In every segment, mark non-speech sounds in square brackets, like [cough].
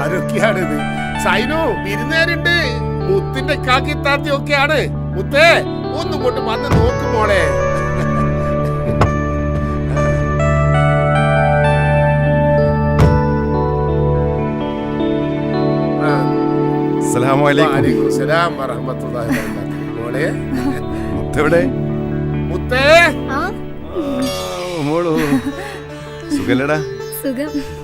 ആരൊക്കെയാണിത്? സൈനു വിരുന്നേരുണ്ട് മുത്തിന്റെ കാക്കി താത്തി ഒക്കെയാണ്. മുത്തേ ഒന്നും കൊണ്ട് വന്ന് നോക്കും മോളെ. ആ, അസ്സലാമലൈക്കും സലാം വറഹ്മത്തുള്ളാഹി വബറകാതുഹു. മോളെ. മുത്തേ. ആ മോളു. സുഖല്ലടാ? സുഖം.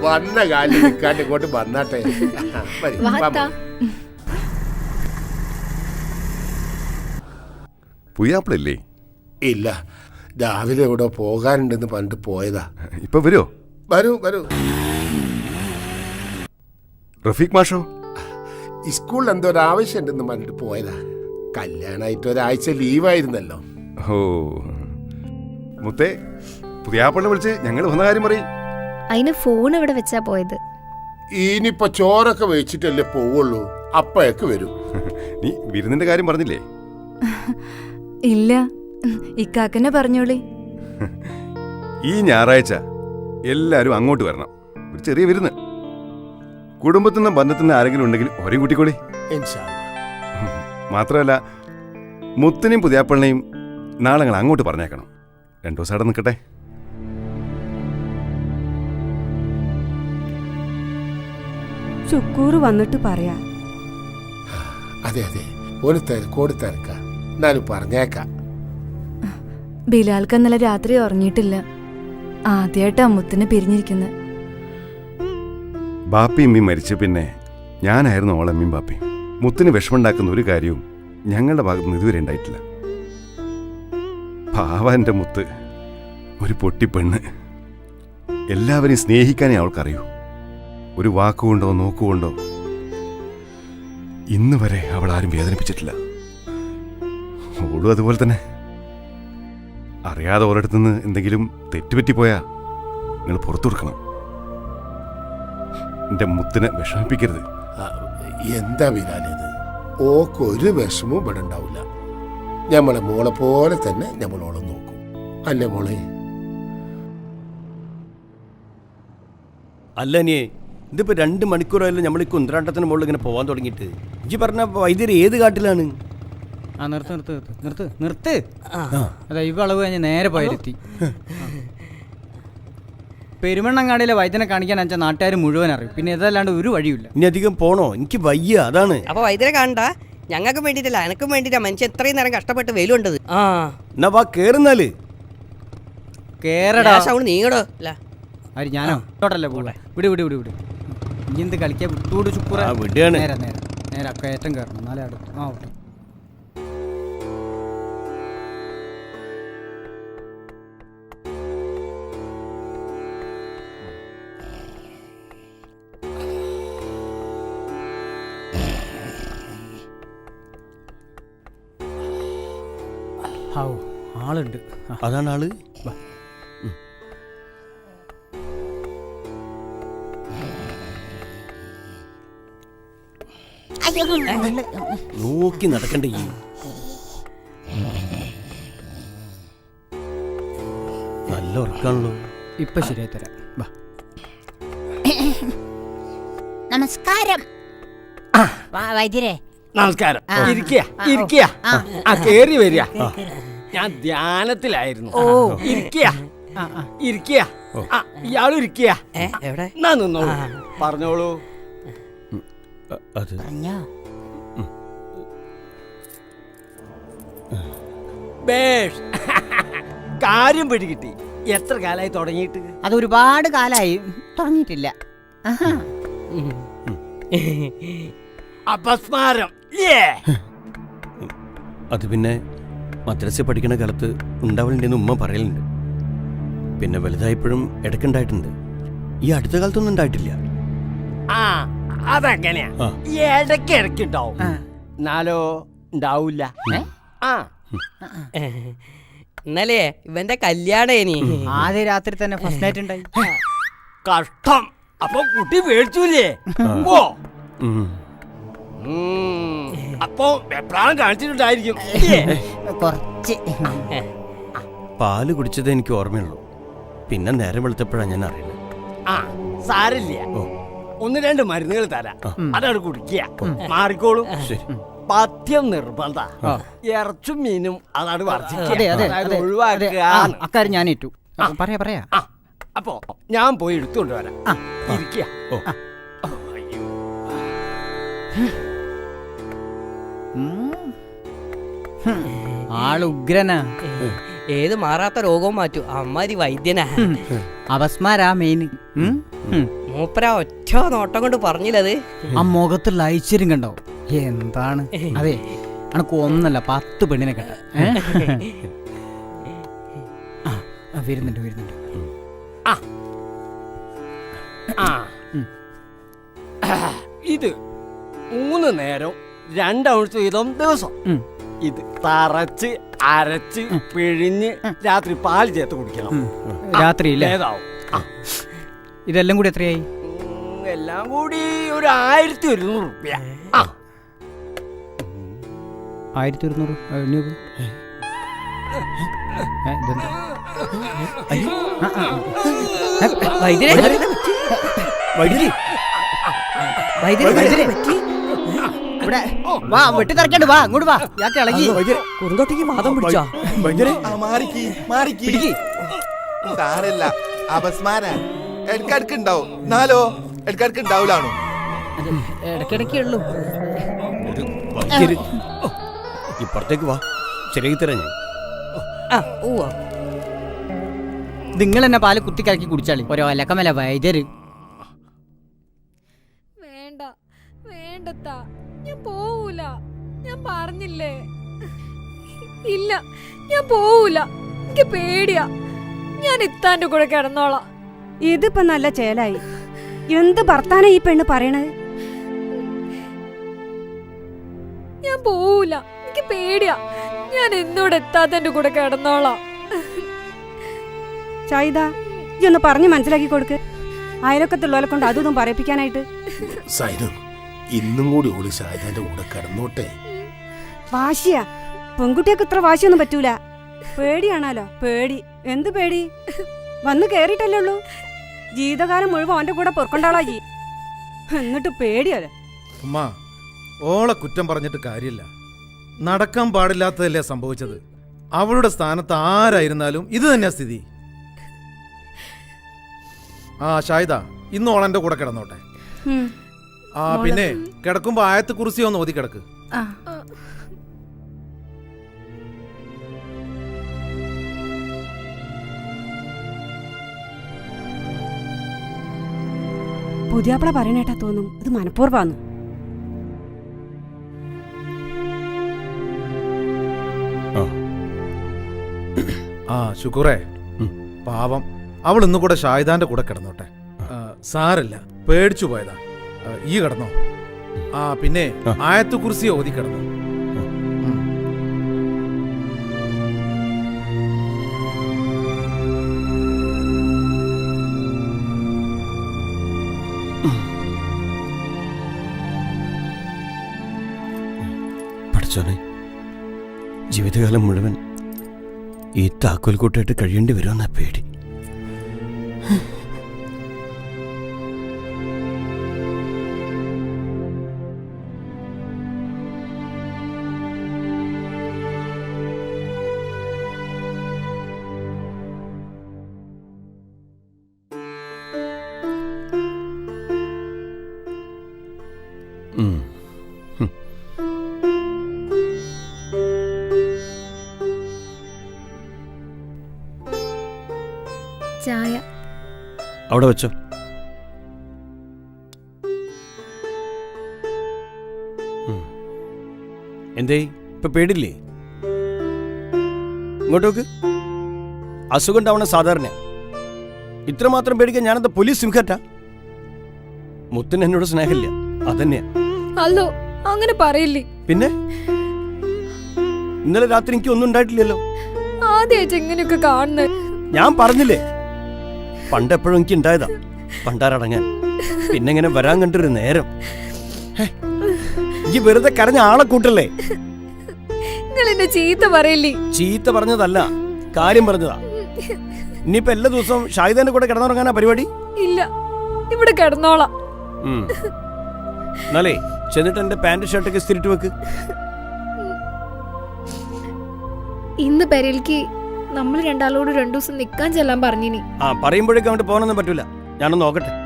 വന്ന കാലിൽ നിൽക്കാണ്ട് ഇങ്ങോട്ട് വന്നാട്ടെ. വാ മോളെ. പുയ്യാപ്പിളല്ലേ? ഇല്ല. രാവിലെ ഇവിടെ പോകാനുണ്ടെന്ന് പറഞ്ഞിട്ട് പോയതാ. ഇപ്പൊ വരുമോ വരൂ വരൂ. റഫീഖ് മാഷോ? സ്കൂളിൽ എന്തോ ഒരു ആവശ്യമുണ്ടെന്ന് പറഞ്ഞിട്ട് പോയതാ. കല്യാണമായിട്ട് ഒരാഴ്ച ലീവായിരുന്നല്ലോ. ഓ. മുത്തേ പുതിയാപ്പിളിനെ വിളിച്ച് ഞങ്ങൾ വന്ന കാര്യം പറയും. അതിന് ഫോൺ ഇവിടെ വെച്ചാ പോയത്. ഇനിയിപ്പോ ചോറൊക്കെ വെച്ചിട്ടല്ലേ പോവുള്ളൂ. അപ്പയൊക്കെ വരും. [laughs] നീ വിരുന്നിന്റെ കാര്യം പറഞ്ഞില്ലേ? [laughs] ഇല്ല. ഇക്കാക്കനെ പറഞ്ഞോളി. [laughs] ഈ ഞായറാഴ്ച എല്ലാരും അങ്ങോട്ട് വരണം. ഒരു ചെറിയ വിരുന്ന്. കുടുംബത്തിൽ നിന്ന് ബന്ധത്തിൽ നിന്ന് ആരെങ്കിലും ഉണ്ടെങ്കിൽ ഒരേ കൂട്ടിക്കോളി. മാത്രമല്ല മുത്തിനെയും പുതിയാപ്പിളിനെയും നാളെ ഞങ്ങൾ അങ്ങോട്ട് പറഞ്ഞേക്കണം. രണ്ടു ദിവസം അവിടെ നിൽക്കട്ടെ. ചുക്കൂറ് വന്നിട്ട് പറയാ. അതെ അതെ. ഒരു തിരക്കോട് തിരക്ക. എന്നാലും പറഞ്ഞേക്കാം. ബിലാൽക്ക് ഇന്നലെ രാത്രി ഉറങ്ങിയിട്ടില്ല. ആദ്യമായിട്ട് അമ്മത്തിന് പിരിഞ്ഞിരിക്കുന്നത് ബാപ്പി ഇമ്മി മരിച്ച പിന്നെ ഞാനായിരുന്നു ഓളമ്മയും ബാപ്പി. മുത്തിന് വിഷമുണ്ടാക്കുന്ന ഒരു കാര്യവും ഞങ്ങളുടെ ഭാഗത്ത് നിന്ന് ഇതുവരെ ഉണ്ടായിട്ടില്ല. പാവാന്റെ മുത്ത്. ഒരു പൊട്ടിപ്പെണ്ണ്. എല്ലാവരെയും സ്നേഹിക്കാനേ അവൾക്കറിയൂ. ഒരു വാക്കുകൊണ്ടോ നോക്കുകൊണ്ടോ ഇന്ന് വരെ അവൾ ആരും വേദനിപ്പിച്ചിട്ടില്ല. ഓടും അതുപോലെ തന്നെ. അറിയാതെ ഓരോടത്തു നിന്ന് എന്തെങ്കിലും തെറ്റുപറ്റിപ്പോയാ നിങ്ങൾ പുറത്തു കൊടുക്കണം. എന്റെ മുത്തിനെ വിഷമിപ്പിക്കരുത്. ആ, എന്താ വിനാലിത് ഓക്ക് ഒരു വിഷമവും ഇവിടെ ഉണ്ടാവില്ല. ഞമ്മളെ മോളെ പോലെ തന്നെ ഞമ്മളോളെ നോക്കും. അല്ലേ മോളെ? അല്ല നീ ഇതിപ്പോ രണ്ട് മണിക്കൂറായാലും നമ്മൾ ഈ കുന്ത്രാട്ടത്തിന് മുകളിൽ ഇങ്ങനെ പോകാൻ തുടങ്ങിയിട്ട്. ഇജ്ജി പറഞ്ഞ വൈദ്യർ ഏത് കാട്ടിലാണ്? ആ നിർത്ത് നിർത്ത് നിർത്ത് നിർത്ത് അതാ ഈ വളവ് കഴിഞ്ഞ് നേരെ പോയിരുത്തി പെരുമണ്ണങ്ങാടിയിലെ വൈദ്യനെ കാണിക്കാൻ അച്ഛൻ നാട്ടുകാർ മുഴുവൻ അറിയും. പിന്നെ ഇതല്ലാണ്ട് ഒരു വഴിയില്ല ഇനി അധികം പോണോ? എനിക്ക് വയ്യ അതാണ്. അപ്പൊ വൈദ്യരെ കാണണ്ട. ഞങ്ങൾക്ക് വേണ്ടിയിട്ടല്ല എനക്കും വേണ്ടിയിട്ടാ. മനുഷ്യൻ എത്രയും നേരം കഷ്ടപ്പെട്ട് വെയിലുണ്ടത്. ആ. എന്നാ വാ കേറുന്നാൽ. കേരടാ സൗണ്ട് നീങ്ങടോ. അല്ല ആര് ഞാനോ? ടോട്ടല്ലേ പോകെ വിട് വിട് വിട് വിട്. ഇനി എന്ത് കളിക്കാൻ വിട്ടുകൂടി ചുക്കൂറ. ആ, വിടുകയാണ്. നേരെ നേരെ നേരെ കയറ്റം കയറണം. എന്നാലേ അടുത്ത് ആ ഓട്ടെ ഹാവൂ ആളുണ്ട്. അതാണ് ആൾ? നോക്കി നടക്കണ്ട ഈ? നല്ല ഉറക്കാണല്ലോ. ഇപ്പൊ ശരിയായി തരാം. വാ. നമസ്കാരം. വാ വൈദ്യരെ. നമസ്കാരം. ഇരിക്കുക ആ, ഇരിക്കുക. ആ. കേറി വരിക. ഞാൻ ധ്യാനത്തിലായിരുന്നു. ഓ. ഇരിക്കുക. ഇരിക്കുക. ആ, ഇയാളും ഇരിക്കുക. എവിടെ? എന്നാ നിന്നോളൂ? പറഞ്ഞോളൂ. അത് പറഞ്ഞോ ബേഷ്. [laughs] കാര്യം പിടികിട്ടി. എത്ര കാലായി തുടങ്ങിയിട്ട്? അത് ഒരുപാട് കാലായി. തുടങ്ങിയിട്ടില്ല. അപസ്മാരം. അത് പിന്നെ മദ്രസ പഠിക്കുന്ന കാലത്ത് ഉണ്ടാവലുണ്ടെന്ന് ഉമ്മ പറയലുണ്ട്. പിന്നെ വലുതായപ്പോഴും ഇടയ്ക്കുണ്ടായിട്ടുണ്ട് ഈ അടുത്ത കാലത്തൊന്നും ഉണ്ടായിട്ടില്ല. അതങ്ങനെയാ. ആ. ഇടയ്ക്ക് ഇടയ്ക്ക് ഉണ്ടാവും എന്നാലോ ഉണ്ടാവൂല. ആ. ഇന്നലെ ഇവന്റെ കല്യാണേനി ആദ്യ രാത്രി തന്നെ ഫസ്റ്റ് നൈറ്റ് ഉണ്ടായി. കഷ്ടം. അപ്പൊ കുട്ടി മേടിച്ചൂലേ ഓ ഉം. ഉം. അപ്പൊ വെപ്രാളം കാണിച്ചിട്ടുണ്ടായിരിക്കും. കുറച്ച്. പാൽ കുടിച്ചത് എനിക്ക് ഓർമ്മയുള്ളൂ. പിന്നെ നേരം വെളുത്തപ്പോഴാണ് ഞാൻ അറിയുന്നത്. ആ സാരില്ല ഓ. ഒന്ന് രണ്ട് മരുന്നുകൾ തരാം. അതവിടെ കുടിക്കുക. മാറിക്കോളും. ശരി. പഥ്യം നിർബന്ധ. ഇറച്ചും മീനും അതാണ് വർദ്ധിക്കുക. ഒഴിവാക്കുക. അക്കാര്യം ഞാൻ ഏറ്റു. പറയാ പറയാ. അപ്പോ ഞാൻ പോയി എടുത്തുകൊണ്ട് വരാം. ആ. ഇരിക്കുക. ഓ. ആൾ ഉഗ്രനാ. ഏത് മാറാത്ത രോഗവും മാറ്റും. അമ്മാരി വൈദ്യനാ. അവസ്മാരാ മെയിൻ മൂപ്പര ഒറ്റ നോട്ടം കൊണ്ട് പറഞ്ഞില്ലത്. ആ മുഖത്തുള്ള ഐശ്വര്യം കണ്ടോ? എന്താണ്? അതെ അനക്ക് ഒന്നല്ല പത്ത് പെണ്ണിനെ കേട്ട വരുന്നുണ്ട് വരുന്നുണ്ട്. ആ. ഇത് മൂന്ന് നേരം രണ്ടൗൺസ് വീതം ദിവസം. ഇത് തറച്ച് അരച്ച് പിഴിഞ്ഞ് രാത്രി പാൽ ചേർത്ത് കുടിക്കണം. രാത്രി ഇല്ലേ ഏതാവും. ഇതെല്ലാം കൂടി എത്രയായി? എല്ലാം കൂടി ഒരു ആയിരത്തി ഒരുന്നൂറ് റുപ്യ. ആ. ആയിരത്തി ഒരുന്നൂറ്. വാ വെട്ടി തറക്കണ്ട് വാ അങ്ങോട്ട് വാ. ഞാൻ ഇളകി. കുറുന്തോട്ടിക്ക് മാതം പിടിച്ചോ? മാറിക്ക് മാറിക്ക്. സാരല്ല അപസ്മാര. ഇടക്കിടക്ക് ഉണ്ടാവും എന്നാലോ ഇടക്കിടക്ക് ഉണ്ടാവൂലാണോ ഇടയ്ക്കിടയ്ക്കേ ഉള്ളൂ. ഒരു വൈദ്യര് ഇപ്പുറത്തേക്ക് വാ. ശരിയാക്കി തരാം ഞാൻ. നിങ്ങൾ എന്നെ പാൽ കുത്തിക്കലക്കി കുടിച്ചാളി. ഓരോ അലക്കമല വൈദ്യര്. വേണ്ട വേണ്ടത്താ. ഞാൻ പോവൂല. ഞാൻ പറഞ്ഞില്ലേ? ഇല്ല ഞാൻ പോവൂല. എനിക്ക് പേടിയാ. ഞാൻ ഇത്താന്റെ കൂടെ കിടന്നോളാം. ഇതിപ്പോ നല്ല ചേലായി. എന്ത് ഭർത്താന ഈ പെണ്ണ് പറയണത് ഞാൻ പോവൂല. എനിക്ക് പേടിയാ. ഞാൻ എന്നോട് എത്താത്തന്റെ കൂടെ കിടന്നോളാം. ചൈത ഈ ഒന്ന് പറഞ്ഞു മനസ്സിലാക്കി കൊടുക്ക്. അയലൊക്കത്തുള്ളവരെ കൊണ്ട് അതൊന്നും പറയിപ്പിക്കാനായിട്ട്. സൈനു ഇന്നും കൂടി ഓളി ഷാജാന്റെ കൂടെ കിടന്നോട്ടെ. വാശിയാ. പെൺകുട്ടിയൊക്കെ ഇത്ര വാശിയൊന്നും പറ്റൂല. പേടിയാണാലോ? പേടി. എന്ത് പേടി? വന്ന് കേറിയിട്ടല്ലേ ഉള്ളൂ. ജീവിതകാലം മുഴുവൻ അവന്റെ കൂടെ പൊറുക്കൊണ്ടാളാ ജി എന്നിട്ട് പേടിയല്ലേ ഉമ്മ ഓളെ കുറ്റം പറഞ്ഞിട്ട് കാര്യമില്ല. നടക്കാൻ പാടില്ലാത്തതല്ലേ സംഭവിച്ചത്. അവളുടെ സ്ഥാനത്ത് ആരായിരുന്നാലും ഇത് തന്നെയാ സ്ഥിതി. ആ ഷായിദ ഇന്ന് ഓളെന്റെ കൂടെ കിടന്നോട്ടെ. ആ പിന്നെ കിടക്കുമ്പോ ആയത്ത് കുറിസി ഒന്ന് ഓതി കിടക്ക്. പുതിയാപ്പള പറയണേട്ടാ തോന്നും. ഇത് മനഃപൂർവാന്ന് ആ. ശുക്രേ. പാവം. അവൾ ഇന്ന് കൂടെ ഷായിദാന്റെ കൂടെ കിടന്നോട്ടെ. സാറല്ല സാരല്ല. പേടിച്ചു പോയതാ. ഈ കിടന്നോ. ആ പിന്നെ ആയത്തു ആയത്ത് കുറിസി ഓതി കിടന്നു. ജീവിതകാലം മുഴുവൻ ഈ താക്കോൽ കൂട്ടായിട്ട് കഴിയേണ്ടി വരുമെന്നാ പേടി. ചായ. അവിടെ വെച്ചോ. എന്തേ ഇപ്പൊ പേടില്ലേ? ഇങ്ങോട്ട് നോക്ക്. അസുഖം ഉണ്ടാവണ സാധാരണ. ഇത്രമാത്രം പേടിക്കാൻ ഞാനെന്താ പോലീസ് സിംഹറ്റാ മുത്തിന് എന്നോട് സ്നേഹമില്ല. അതന്നെയാ. അല്ലോ അങ്ങനെ പറയില്ലേ? പിന്നെ? ഇന്നലെ രാത്രി എനിക്ക് ഒന്നും ഉണ്ടായിട്ടില്ലല്ലോ. ആദ്യമായിട്ട് എങ്ങനെയൊക്കെ കാണുന്നത് ഞാൻ പറഞ്ഞില്ലേ? പണ്ടെപ്പോഴും എനിക്ക് ഉണ്ടായതാ പണ്ടാരടങ്ങാൻ. പിന്നെ ഇങ്ങനെ വരാൻ കണ്ടൊരു നേരം. ഈ വെറുതെ കരഞ്ഞ ആളെ കൂട്ടല്ലേ? നിങ്ങൾ എന്നെ ചീത്ത പറയില്ലേ? ചീത്ത പറഞ്ഞതല്ല കാര്യം പറഞ്ഞതാ. ഇനിയിപ്പോ എല്ലാ ദിവസവും ഷാഹിദന്റെ കൂടെ കിടന്നുറങ്ങാനാ പരിപാടി? ഇല്ല ഇവിടെ കിടന്നോളാം. എന്നാലേ ചെന്നിട്ട് എന്റെ പാന്റ് ഷർട്ടൊക്കെ സ്ഥിരിട്ട് വെക്ക്. ഇന്ന് പെരയിലേക്ക് നമ്മൾ രണ്ടാളോട് രണ്ടു ദിവസം നിക്കാൻ ചെല്ലാൻ പറഞ്ഞിനി. ആ പറയുമ്പോഴേക്കും അങ്ങോട്ട് പോകാനൊന്നും പറ്റൂല. ഞാനൊന്ന് നോക്കട്ടെ.